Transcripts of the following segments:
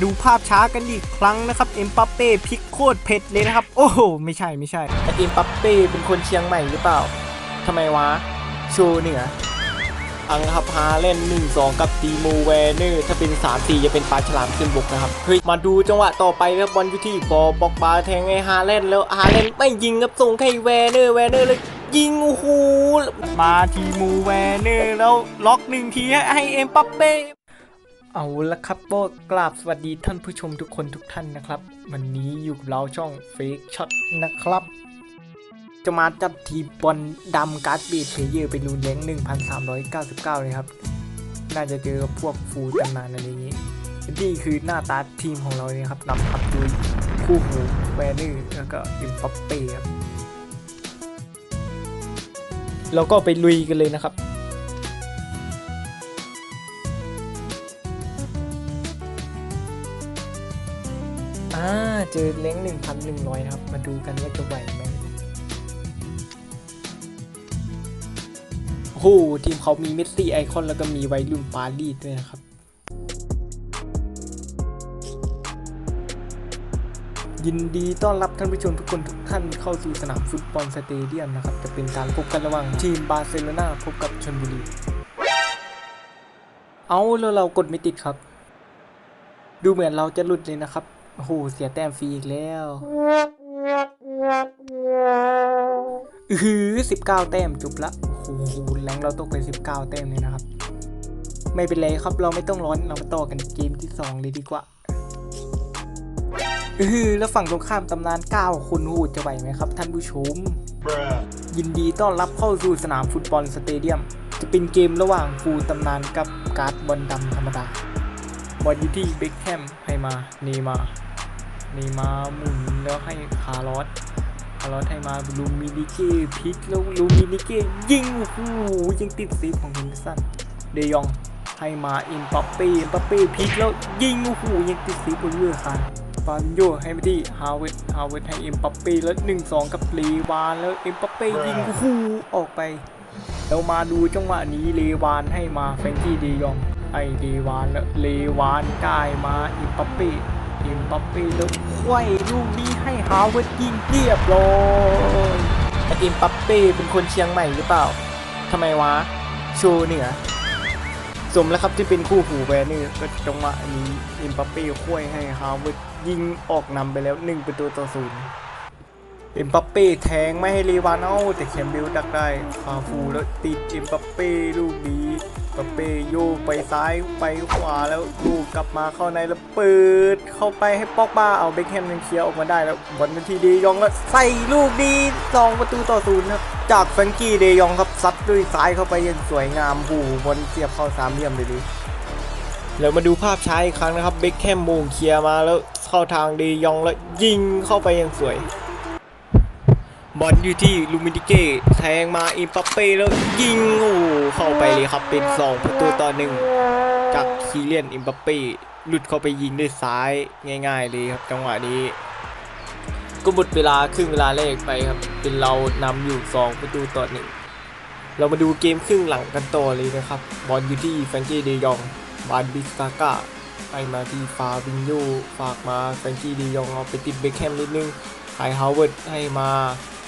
ดูภาพช้ากันอีกครั้งนะครับ เอ็มปัปเป้พลิกโคตรเผ็ดเลยนะครับ โอ้โห ไม่ใช่ไม่ใช่แต่เอ็มปัปเป้เป็นคนเชียงใหม่หรือเปล่าทำไมวะ โชว์เหนือ อังครับฮาเล่น 1 2 กับตีโมแวเนอร์ถ้าเป็น 3 4 จะเป็นปลาฉลามขึ้นบกนะครับ เฮ้ย มาดูจังหวะต่อไปครับบอลอยู่ที่บอปอกบาแทงไอ้ฮาเล่นแล้วฮาเล่นไม่ยิงครับส่งให้แวเนอร์แวเนอร์เลยยิงโอ้โหมาทีมูแวเนอร์แล้วล็อกหนึ่งทีให้เอ็มปัปเป้ เอาละครับก็กราบสวัสดีท่านผู้ชมทุกคนทุกท่านนะครับ วันนี้อยู่กับเราช่อง Fake Shot นะครับ จะมาจัดทีบอลดำการ์ดบีดเพเยอร์ไปรูนเล้ง1,399 เลยครับ น่าจะเจอพวกฟูลตำนานอะไรอย่างนี้นี่คือหน้าตาทีมของเราเนี่ยครับนำทัพโดยคู่หูแวร์เนอร์แล้วก็อิมปัปเป้ครับแล้วก็ไปลุยกันเลยนะครับ เจอเล้ง 1,100 นะครับ มาดูกันว่าจะไหวไหมโอ้โหทีมเขามีเมสซี่ไอคอนแล้วก็มีไวรุ่นปารีสด้วยนะครับ ยินดีต้อนรับท่านผู้ชมทุกคนทุกท่านเข้าสู่สนามฟุตบอลสเตเดียมนะครับ จะเป็นการพบกันระหว่างทีมบาร์เซโลนาพบกับชลบุรี เอาแล้วเรากดไม่ติดครับ ดูเหมือนเราจะหลุดเลยนะครับ โอ้โหเสียแต้มฟรีอีกแล้วอือหือสิบเก้าแต้มจบละโอ้โหแรงเราตกไปสิบเก้าแต้มเลยนะครับ ไม่เป็นไรครับเราไม่ต้องร้อนเรามาต่อกันเกมที่สองเลยดีกว่าอือหือแล้วฝั่งตรงข้ามตำนานเก้าคนหูจะไหวไหมครับ ท่านผู้ชม ยินดีต้อนรับเข้าสู่สนามฟุตบอลสเตเดียม จะเป็นเกมระหว่างฟูลตำนานกับการ์ดบอลดำธรรมดา บอลอยู่ที่เบคแฮม ให้มาเนมาเนมาหมุนแล้วให้คาร์ลอสคาร์ลอสให้มาลูมินิเก้พิกแล้วลูมินิเก้ยิงโอ้โหยังติดซีของฮินเดสันเดยองให้มาอิมปัปเป้อิมปัปเป้พิกแล้วยิงโอ้โหยังติดซีบนเรือคานฟานโยให้ไปที่ฮาวเวิร์ดฮาวเวิร์ดให้อิมปัปเป้แล้วหนึ่งสองกับเลวานแล้วอิมปัปเป้ยิงโอ้โหออกไปเรามาดูจังหวะนี้เลวานให้มาแฟรงกี้เดยอง ไอเลวานล้วเลวานกายมาอิมปัปเป้อิมปัปเป้แล้วควยลูกนี้ให้ฮาวเวิร์ดยิงเรียบร้อยแต่อิมปัปเป้เป็นคนเชียงใหม่หรือเปล่าทำไมวะโชว์เหนือสมแล้วครับที่เป็นคู่หูแวนี่ก็จังหวะนี้อิมปัปเป้ควยให้ฮาวเวิร์ดยิงออกนำไปแล้ว1ประตูต่อศูนย์อ็มบัปเป้แทงไม่ให้เลวานเอาแต่แคมเบลดักได้ฟาฟูแล้วติดอ็มบัปเป้ลูกนี้ ปเป้โยกไปซ้ายไปขวาแล้วลูกกลับมาเข้าในแล้วเปิดเข้าไปให้ปอกบ้าเอาเบคแฮมยังเคลียร์ออกมาได้แล้วบอลเป็นทีเดยองแล้วใส่ลูกนี้สองประตูต่อศูนย์ครับจากแฟรงกี้เดยองครับซัดด้วยซ้ายเข้าไปอยังสวยงามหูบอลเสียบเข้าสามเหลี่ยมเลยดีแล้วมาดูภาพช้าอีกครั้งนะครับเบคแฮมโมงเคลียร์มาแล้วเข้าทางเดยองแล้วยิงเข้าไปอยังสวย บอลอยู่ที่ลูมินิเก้แทงมาอิมปัปเป้แล้วยิงโอ้เข้าไปเลยครับเป็น 2 ประตูต่อหนึ่งจากคีเลียนอิมปัปเป้หลุดเข้าไปยิงด้วยซ้ายง่าย ๆ เลยครับจังหวะนี้ก็หมดเวลาครึ่งเวลาแรกไปครับ เป็นเรานำอยู่ 2 ประตูต่อหนึ่งเรามาดูเกมครึ่งหลังกันต่อเลยนะครับ บอลอยู่ที่แฟรงกี้เดยองบานบิสตาก้าไปมาที่ฟาวินโยฝากมาแฟรงกี้เดยองเอาไปติดเบคแฮมนิดนึงไฮฮาวเวิร์ดให้มา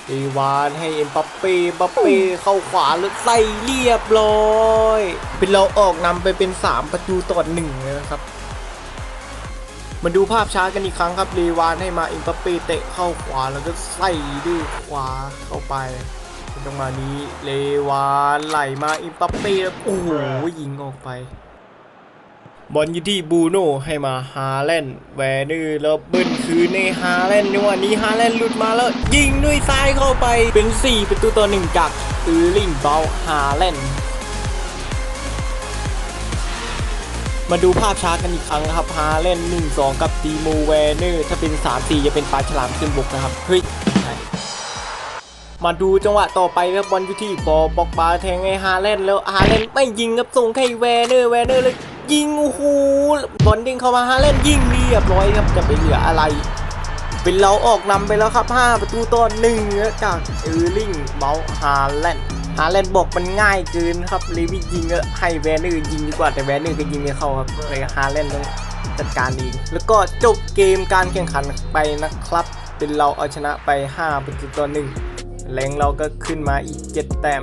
เอวานให้เอ็มปัปเป้ปัปเป้เข้าขวาแล้วใส่เรียบร้อยเป็นเราออกนำไปเป็น 3 ประตูต่อหนึ่งเลยนะครับมาดูภาพช้ากันอีกครั้งครับเรวานให้มาเอ็มปัปเป้เตะเข้าขวาแล้วก็ใส่ด้วยขวาเข้าไปเป็นจังหวะนี้เลวานไหลมาเอ็มปัปเป้แล้วโอ้โหยิงออกไป บอลอยู่ที่บูโน่ให้มาฮาแลนด์แวนือแล้วเบิ้ลคืนในฮาแลนด์ในวันนี้ฮาแลนด์หลุดมาแล้ว ยิงด้วยซ้ายเข้าไปเป็น 4 ประตูต่อหนึ่งจากอือลิงเบลฮาแลนด์มาดูภาพช้ากันอีกครั้งนะครับฮาแลน1 2 กับตีโมแวร์เนอร์ถ้าเป็น 3 4 จะเป็นปลาฉลามขึ้นบกนะครับ เฮ้ย มาดูจังหวะต่อไปครับบอลอยู่ที่บอบอกบาแทงไอ้ฮาแลนแล้วฮาแลนไม่ยิงครับส่งให้แวร์เนอร์แวร์เนอร์เลย ยิงโอ้โหบอลด้งเข้ามาฮาแลนยิงเรียบร้อยครับจะไปเหลืออะไร เป็นเราออกนำไปแล้วครับ 5 ประตูต่อหนึ่งจากเออร์ลิงเบลฮาแลนด์ฮาแลนด์บอกมันง่ายเกินครับเลวิยิงก็ให้แวนเนอร์ยิงดีกว่าแต่แวนเนอร์ก็ยิงไม่เข้าครับเลยฮาแลนด์ต้องจัดการเองแล้วก็จบเกมการแข่งขันไปนะครับ เป็นเราเอาชนะไป 5 ประตูต่อหนึ่งแรงเราก็ขึ้นมาอีก 7 แต้ม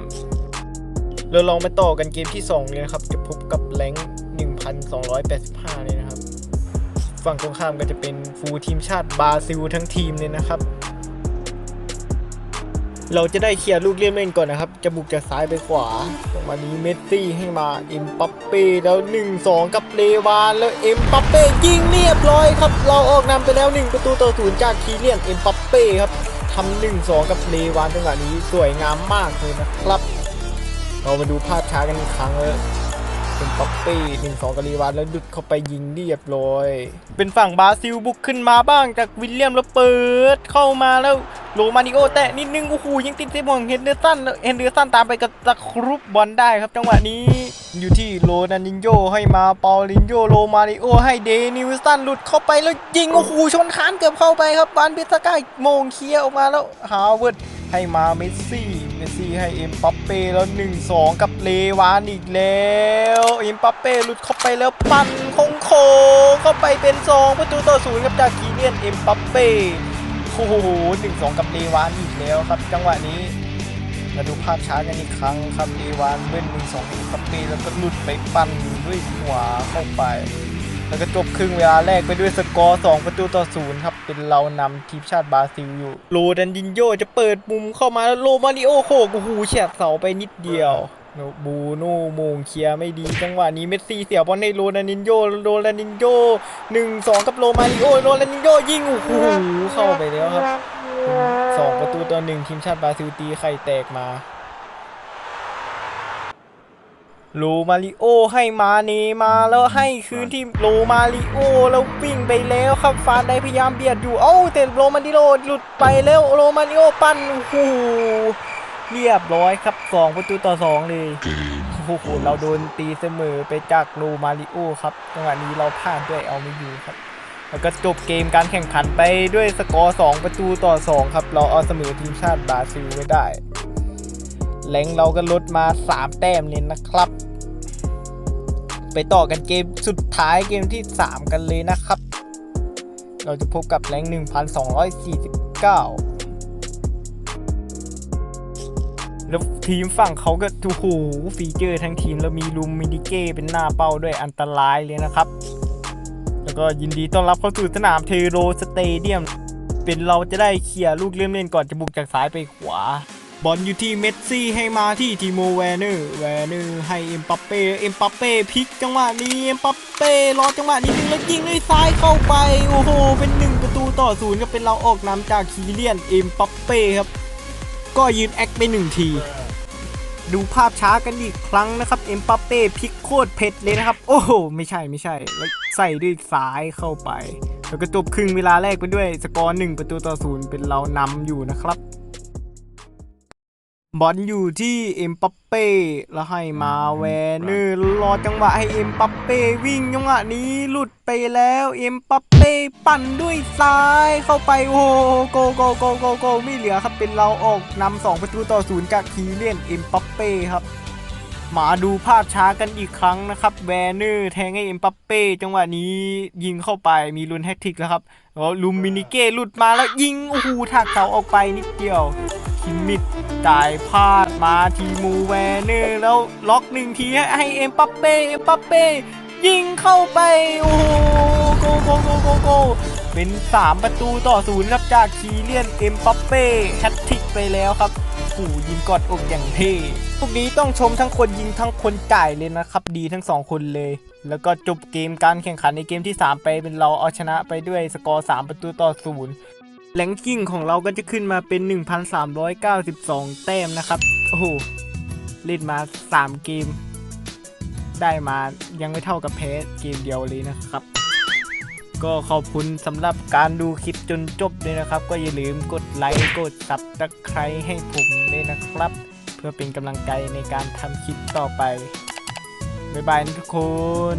เราลองมาต่อกันเกมที่ 2 เลยครับ จะพบกับแรง 1,285 เลยนะครับ ฝั่งตรงข้ามก็จะเป็นฟูลทีมชาติบราซิลทั้งทีมเลยนะครับ เราจะได้เคลียร์ลูกเลี่ยมเล่นก่อนนะครับ จะบุกจากซ้ายไปขวาตรงมานี้เมสซี่ให้มาเอ็มปัปเป้แล้ว 1-2 กับเลวานแล้วเอ็มปัปเป้ยิงเรียบร้อยครับ เราออกนำไปแล้ว 1 ประตูต่อศูนย์จากคีเลียนเอ็มปัปเป้ครับทำ1-2 กับเลวานจังหวะนี้สวยงามมากเลยนะครับ เรามาดูภาพช้ากันอีกครั้งเลย เป็นป๊อปปี้หนึ่งสองกบลีวานแล้วดุดเข้าไปยิงเรียบร้อย เป็นฝั่งบราซิลบุกขึ้นมาบ้างจากวิลเลียมแล้วเปิดเข้ามาแล้วโรมานิโอแตะนิดนึงโอ้โหยังติดเซฟของเฮนเดอร์สันเฮนเดอร์สันตามไปกับตะครุบบอลได้ครับจังหวะนี้อยู่ที่โรนันยินโยให้มาเปาลินโยโรมานิโอให้เดนิวสันหลุดเข้าไปแล้วยิงโอ้โหชนคานเกือบเข้าไปครับบานเบสกามงเคลียออกมาแล้วฮาวเวิร์ด ให้มาเมสซี่ เมสซี่ให้เอ็มปัปเป้แล้ว 1-2 กับเลวานอีกแล้ว เอ็มปัปเป้หลุดเข้าไปแล้วปั่นโค้งโคงเข้าไปเป็น 2 ประตูต่อศูนย์กับจากคีเลียนเอ็มปัปเป้โอ้โห1-2กับเลวานอีกแล้วครับ จังหวะนี้มาดูภาพช้ากันอีกครั้งครับเลวานเบิ้ล1-2เอ็มปัปเป้แล้วก็หลุดไปปั่นด้วยหัวเข้าไป แล้วก็จบครึ่งเวลาแรกไปด้วยสกอร์ 2 ประตูต่อศูนย์ครับ เป็นเรานำทีมชาติบราซิลอยู่ โรดันดินโยจะเปิดมุมเข้ามาแล้วโรมาริโอโขกโอ้โหแฉบเสาไปนิดเดียวโนบูโน่โมงเคลียไม่ดีจังหวะนี้เมสซี่เสียบอลให้โรดันดินโยโรดันดินโยหนึ่งสองกับโรมาริโอโรดันดินโยยิงโอ้โหเข้าไปแล้วครับสองประตูต่อหนึ่งทีมชาติบราซิลตีไข่แตกมา โลมาริโอให้มาเนมาแล้วให้คืนที่โลมาริโอแล้ววิ่งไปแล้วครับฟานได้พยายามเบียดอยู่เอ้าแต่โลมาริโอหลุดไปแล้วโลมาริโอปั้นโอ้โหเรียบร้อยครับสองประตูต่อสองเลยโอ้โหเราโดนตีเสมอไปจากโลมาริโอครับจังหวะนี้เราพลาดด้วยเอาไม่อยู่ครับ แล้วก็จบเกมการแข่งขันไปด้วยสกอร์2ประตูต่อ 2 ครับ เราเอาเสมอทีมชาติบราซิลไว้ได้แรงเราก็ลดมา 3 แต้มเลยนะครับ ไปต่อกันเกมสุดท้ายเกมที่ 3 กันเลยนะครับ เราจะพบกับแรง1249 แล้วทีมฝั่งเขาก็โอ้โหฟีเจอร์ทั้งทีม แล้วมีลูมินิเก้เป็นหน้าเป้าด้วยอันตรายเลยนะครับ แล้วก็ยินดีต้อนรับเข้าสู่สนามเทโรสเตเดียม เป็นเราจะได้เคลียร์ลูกเล่นเล่นก่อนจะบุกจากซ้ายไปขวา บอลอยู่ที่เมสซี่ให้มาที่ทีโมแวร์เนอร์แวร์เนอร์ให้เอ็มปัปเป้เอ็มปัปเป้พลิกจังหวะนี้เอ็มปัปเป้รอจังหวะนี้นึงแล้วยิงด้วยซ้ายเข้าไปโอ้โหเป็นหนึ่งประตูต่อศูนย์ก็เป็นเราออกนำจากคีเลียนเอ็มปัปเป้ครับก็ยืนแอคไปหนึ่งที ดูภาพช้ากันอีกครั้งนะครับเอ็มปัปเป้พลิกโคตรเผ็ดเลยนะครับ โอ้โหไม่ใช่ไม่ใช่แล้วใส่ด้วยซ้ายเข้าไป แล้วก็จบครึ่งเวลาแรกไปด้วยสกอร์หนึ่งประตูต่อศูนย์เป็นเรานำอยู่นะครับ บอลอยู่ที่เอ็มปัปเป้แล้วให้มาแวนเนอร์รอจังหวะให้เอ็มปัปเป้วิ่งจังหวะนี้หลุดไปแล้วเอ็มปัปเป้ปั่นด้วยซ้ายเข้าไปโอ้โหโกโกโกโกโกไม่เหลือครับเป็นเราออกนำสองประตูต่อศูนย์จากคีเลียนเอ็มปัปเป้ครับมาดูภาพช้ากันอีกครั้งนะครับแวนเนอร์แทงให้เอ็มปัปเป้จังหวะนี้ยิงเข้าไปมีลุนแฮตทริกแล้วครับแล้วลูมินิเก้หลุดมาแล้วยิงโอ้โหถักเสาออกไปนิดเดียว คิมมิดจ่ายพลาดมาทีมูแวนเนอร์แล้วล็อกหนึ่งทีให้เอ็มปัปเป้เอ็มปัปเป้ยิงเข้าไป โอ้โหโกโกโกโกโกเป็น 3 ประตูต่อศูนย์ครับจากคีเลียนเอ็มปัปเป้แฮตทิกไปแล้วครับโอ้ยิงกอดอกอย่างเท่พวกนี้ต้องชมทั้งคนยิงทั้งคนจ่ายเลยนะครับ ดีทั้งสองคนเลย แล้วก็จบเกมการแข่งขันในเกมที่ 3 ไปเป็นเราเอาชนะไปด้วยสกอร์ 3 ประตูต่อศูนย์ แรงกิ้งของเราก็จะขึ้นมาเป็น 1,392 แต้มนะครับ โอ้โหเล่นมา 3 เกม ได้มายังไม่เท่ากับแพ้เกมเดียวเลยนะครับ ก็ขอบคุณสำหรับการดูคลิปจนจบเลยนะครับ ก็อย่าลืมกดไลค์กดซับตะไคร้ให้ผมด้วยนะครับ เพื่อเป็นกำลังใจในการทำคลิปต่อไป บ๊ายบายนะทุกคน